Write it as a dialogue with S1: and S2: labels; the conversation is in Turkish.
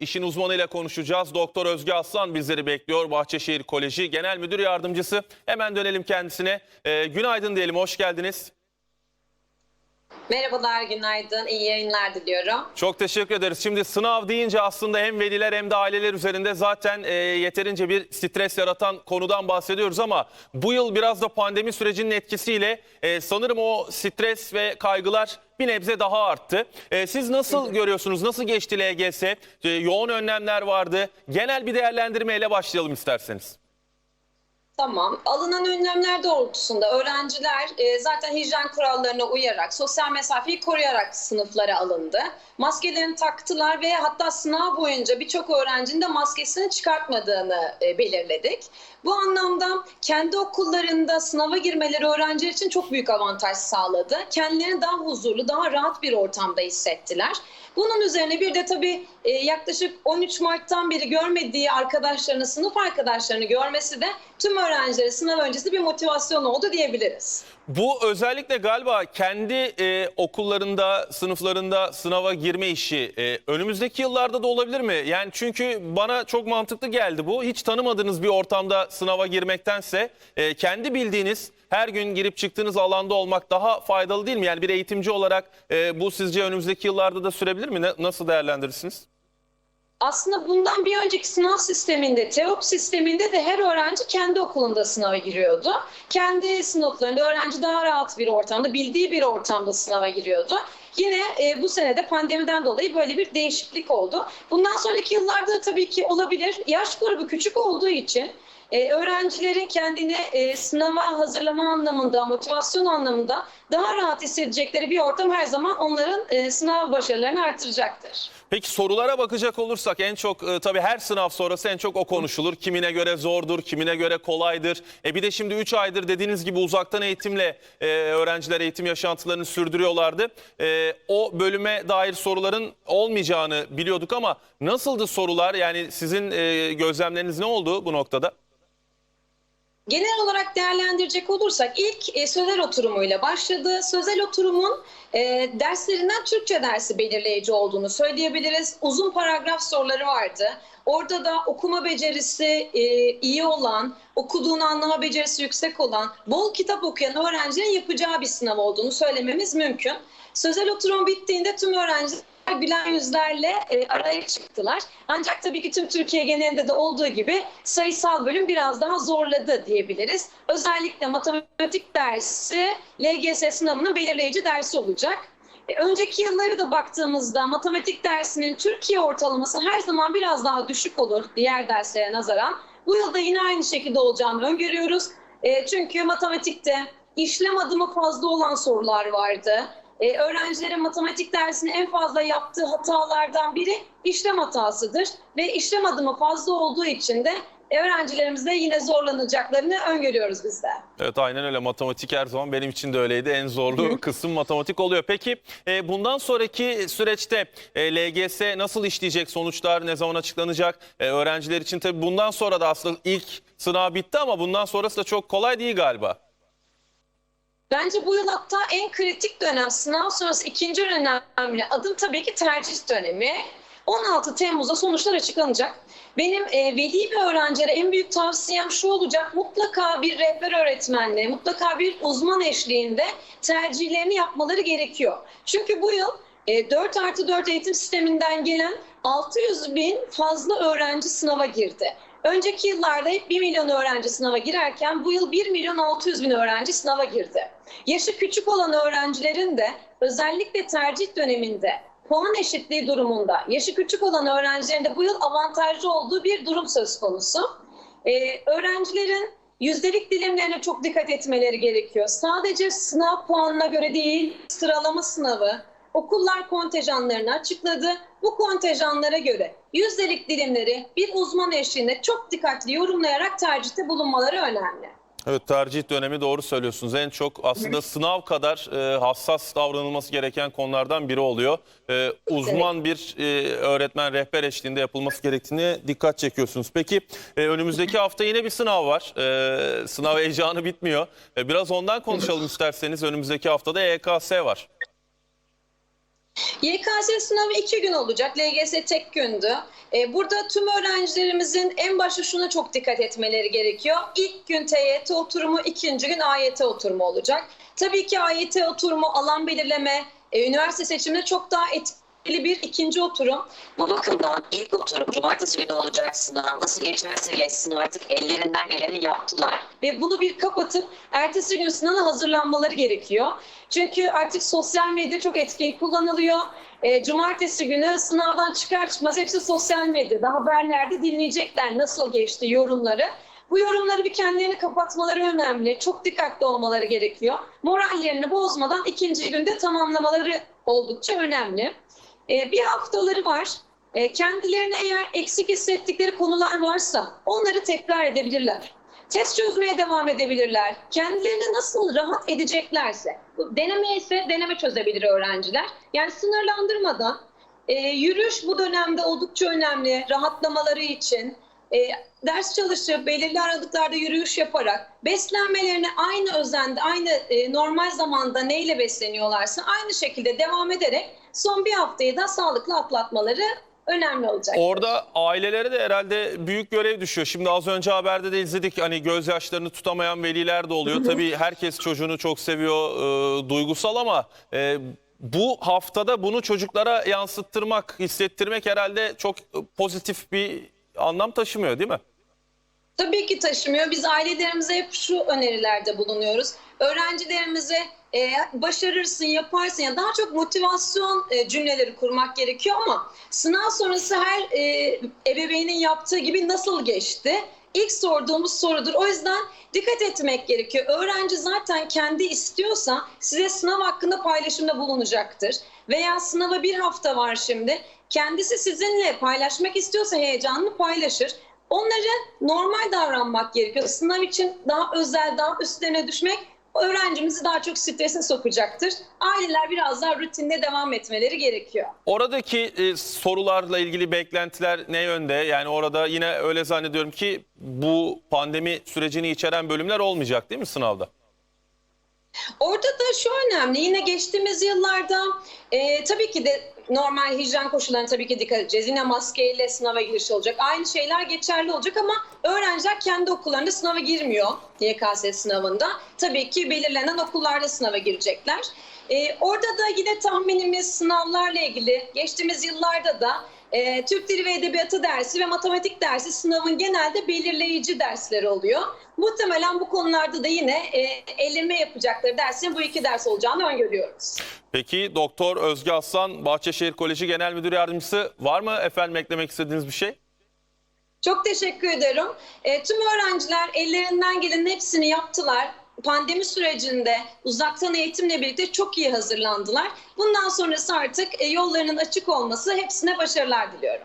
S1: işin uzmanıyla konuşacağız. Doktor Özge Aslan bizleri bekliyor. Bahçeşehir Koleji Genel Müdür Yardımcısı. Hemen dönelim kendisine. Ee, günaydın diyelim, hoş geldiniz.
S2: Merhabalar, günaydın. İyi yayınlar diliyorum.
S1: Çok teşekkür ederiz. Şimdi sınav deyince aslında hem veliler hem de aileler üzerinde zaten e, yeterince bir stres yaratan konudan bahsediyoruz ama bu yıl biraz da pandemi sürecinin etkisiyle e, sanırım o stres ve kaygılar bir nebze daha arttı. E, siz nasıl görüyorsunuz? Nasıl geçti LGS? E, yoğun önlemler vardı. Genel bir değerlendirmeyle başlayalım isterseniz.
S2: Tamam. Alınan önlemler doğrultusunda öğrenciler e, zaten hijyen kurallarına uyarak, sosyal mesafeyi koruyarak sınıflara alındı. Maskelerini taktılar ve hatta sınav boyunca birçok öğrencinin de maskesini çıkartmadığını e, belirledik. Bu anlamda kendi okullarında sınava girmeleri öğrenciler için çok büyük avantaj sağladı. Kendilerini daha huzurlu, daha rahat bir ortamda hissettiler. Bunun üzerine bir de tabii e, yaklaşık 13 Mart'tan beri görmediği arkadaşlarını, sınıf arkadaşlarını görmesi de tüm öğrencilere sınav öncesi bir motivasyon oldu diyebiliriz.
S1: Bu özellikle galiba kendi e, okullarında, sınıflarında sınava girme işi e, önümüzdeki yıllarda da olabilir mi? Yani çünkü bana çok mantıklı geldi bu. Hiç tanımadığınız bir ortamda sınava girmektense e, kendi bildiğiniz her gün girip çıktığınız alanda olmak daha faydalı değil mi? Yani bir eğitimci olarak e, bu sizce önümüzdeki yıllarda da sürebilir mi? Ne- nasıl değerlendirirsiniz?
S2: Aslında bundan bir önceki sınav sisteminde, TEOP sisteminde de her öğrenci kendi okulunda sınava giriyordu. Kendi sınıflarında öğrenci daha rahat bir ortamda, bildiği bir ortamda sınava giriyordu. Yine e, bu senede pandemiden dolayı böyle bir değişiklik oldu. Bundan sonraki yıllarda tabii ki olabilir. Yaş grubu küçük olduğu için e, öğrencilerin kendini e, sınava hazırlama anlamında, motivasyon anlamında daha rahat hissedecekleri bir ortam her zaman onların e, sınav başarılarını artıracaktır.
S1: Peki sorulara bakacak olursak en çok e, tabii her sınav sonrası en çok o konuşulur. Kimine göre zordur, kimine göre kolaydır. E bir de şimdi 3 aydır dediğiniz gibi uzaktan eğitimle e, öğrenciler eğitim yaşantılarını sürdürüyorlardı. E, o bölüme dair soruların olmayacağını biliyorduk ama nasıldı sorular? Yani sizin e, gözlemleriniz ne oldu bu noktada?
S2: Genel olarak değerlendirecek olursak ilk e, sözel oturumuyla başladı. Sözel oturumun e, derslerinden Türkçe dersi belirleyici olduğunu söyleyebiliriz. Uzun paragraf soruları vardı. Orada da okuma becerisi e, iyi olan, okuduğunu anlama becerisi yüksek olan, bol kitap okuyan öğrencilerin yapacağı bir sınav olduğunu söylememiz mümkün. Sözel oturum bittiğinde tüm öğrenciler gülen yüzlerle e, araya çıktılar. Ancak tabii ki tüm Türkiye genelinde de olduğu gibi sayısal bölüm biraz daha zorladı diyebiliriz. Özellikle matematik dersi LGS sınavının belirleyici dersi olacak. E, Önceki yılları da baktığımızda matematik dersinin Türkiye ortalaması her zaman biraz daha düşük olur diğer derslere nazaran. Bu yılda yine aynı şekilde olacağını öngörüyoruz. E, çünkü matematikte işlem adımı fazla olan sorular vardı. E, öğrencilerin matematik dersini en fazla yaptığı hatalardan biri işlem hatasıdır. Ve işlem adımı fazla olduğu için de öğrencilerimiz de yine zorlanacaklarını öngörüyoruz biz de.
S1: Evet aynen öyle matematik her zaman benim için de öyleydi. En zorlu kısım matematik oluyor. Peki e, bundan sonraki süreçte e, LGS nasıl işleyecek sonuçlar ne zaman açıklanacak? E, öğrenciler için tabii bundan sonra da aslında ilk sınav bitti ama bundan sonrası da çok kolay değil galiba.
S2: Bence bu yıl hatta en kritik dönem sınav sonrası ikinci önemli adım tabii ki tercih dönemi. 16 Temmuz'da sonuçlar açıklanacak. Benim e, veli ve öğrencilere en büyük tavsiyem şu olacak. Mutlaka bir rehber öğretmenle, mutlaka bir uzman eşliğinde tercihlerini yapmaları gerekiyor. Çünkü bu yıl e, 4 artı 4 eğitim sisteminden gelen 600 bin fazla öğrenci sınava girdi. Önceki yıllarda hep 1 milyon öğrenci sınava girerken bu yıl 1 milyon 600 bin öğrenci sınava girdi. Yaşı küçük olan öğrencilerin de özellikle tercih döneminde puan eşitliği durumunda yaşı küçük olan öğrencilerin de bu yıl avantajlı olduğu bir durum söz konusu. Ee, öğrencilerin yüzdelik dilimlerine çok dikkat etmeleri gerekiyor. Sadece sınav puanına göre değil, sıralama sınavı, okullar kontenjanlarını açıkladı. Bu kontenjanlara göre yüzdelik dilimleri bir uzman eşliğinde çok dikkatli yorumlayarak tercihte bulunmaları önemli.
S1: Evet tercih dönemi doğru söylüyorsunuz. En çok aslında sınav kadar e, hassas davranılması gereken konulardan biri oluyor. E, uzman bir e, öğretmen rehber eşliğinde yapılması gerektiğini dikkat çekiyorsunuz. Peki e, önümüzdeki hafta yine bir sınav var. E, sınav heyecanı bitmiyor. E, biraz ondan konuşalım isterseniz. Önümüzdeki haftada EKS var.
S2: YKS sınavı iki gün olacak. LGS tek gündü. Ee, burada tüm öğrencilerimizin en başta şuna çok dikkat etmeleri gerekiyor. İlk gün TYT oturumu, ikinci gün AYT oturumu olacak. Tabii ki AYT oturumu, alan belirleme, e, üniversite seçiminde çok daha etkili bir ikinci oturum.
S3: Bu bakımdan ilk oturum cumartesi günü olacak sınav. Nasıl geçmezse geçsin artık ellerinden geleni yaptılar.
S2: ve bunu bir kapatıp ertesi gün sınava hazırlanmaları gerekiyor. Çünkü artık sosyal medya çok etkili kullanılıyor. E, cumartesi günü sınavdan çıkar çıkmaz hepsi sosyal medyada, haberlerde dinleyecekler nasıl geçti yorumları. Bu yorumları bir kendilerini kapatmaları önemli. Çok dikkatli olmaları gerekiyor. Morallerini bozmadan ikinci günde tamamlamaları oldukça önemli. E, bir haftaları var. E, kendilerine eğer eksik hissettikleri konular varsa onları tekrar edebilirler. Test çözmeye devam edebilirler. Kendilerini nasıl rahat edeceklerse. Deneme ise deneme çözebilir öğrenciler. Yani sınırlandırmadan e, yürüyüş bu dönemde oldukça önemli. Rahatlamaları için. E, ders çalışıp belirli aralıklarda yürüyüş yaparak beslenmelerine aynı özende, aynı e, normal zamanda neyle besleniyorlarsa aynı şekilde devam ederek son bir haftayı da sağlıklı atlatmaları önemli olacak.
S1: Orada ailelere de herhalde büyük görev düşüyor. Şimdi az önce haberde de izledik hani gözyaşlarını tutamayan veliler de oluyor. Tabii herkes çocuğunu çok seviyor, e, duygusal ama e, bu haftada bunu çocuklara yansıttırmak, hissettirmek herhalde çok e, pozitif bir anlam taşımıyor değil mi?
S2: Tabii ki taşımıyor. Biz ailelerimize hep şu önerilerde bulunuyoruz. Öğrencilerimize e, başarırsın, yaparsın ya daha çok motivasyon e, cümleleri kurmak gerekiyor ama sınav sonrası her e, ebeveynin yaptığı gibi nasıl geçti? İlk sorduğumuz sorudur. O yüzden dikkat etmek gerekiyor. Öğrenci zaten kendi istiyorsa size sınav hakkında paylaşımda bulunacaktır. Veya sınava bir hafta var şimdi. Kendisi sizinle paylaşmak istiyorsa heyecanını paylaşır. Onlara normal davranmak gerekiyor. Sınav için daha özel, daha üstlerine düşmek öğrencimizi daha çok strese sokacaktır. Aileler biraz daha rutinde devam etmeleri gerekiyor.
S1: Oradaki e, sorularla ilgili beklentiler ne yönde? Yani orada yine öyle zannediyorum ki bu pandemi sürecini içeren bölümler olmayacak değil mi sınavda?
S2: Orada da şu önemli. Yine geçtiğimiz yıllarda e, tabii ki de normal hijyen koşullarına tabii ki dikkat edeceğiz. Yine maskeyle sınava giriş olacak. Aynı şeyler geçerli olacak ama öğrenciler kendi okullarında sınava girmiyor YKS sınavında. Tabii ki belirlenen okullarda sınava girecekler. E, orada da yine tahminimiz sınavlarla ilgili geçtiğimiz yıllarda da e, Türk Dili ve Edebiyatı dersi ve matematik dersi sınavın genelde belirleyici dersleri oluyor. Muhtemelen bu konularda da yine e, eleme yapacakları dersin bu iki ders olacağını öngörüyoruz.
S1: Peki Doktor Özge Aslan Bahçeşehir Koleji Genel Müdür Yardımcısı var mı efendim eklemek istediğiniz bir şey?
S2: Çok teşekkür ederim. E, tüm öğrenciler ellerinden gelenin hepsini yaptılar. Pandemi sürecinde uzaktan eğitimle birlikte çok iyi hazırlandılar. Bundan sonrası artık e, yollarının açık olması hepsine başarılar diliyorum.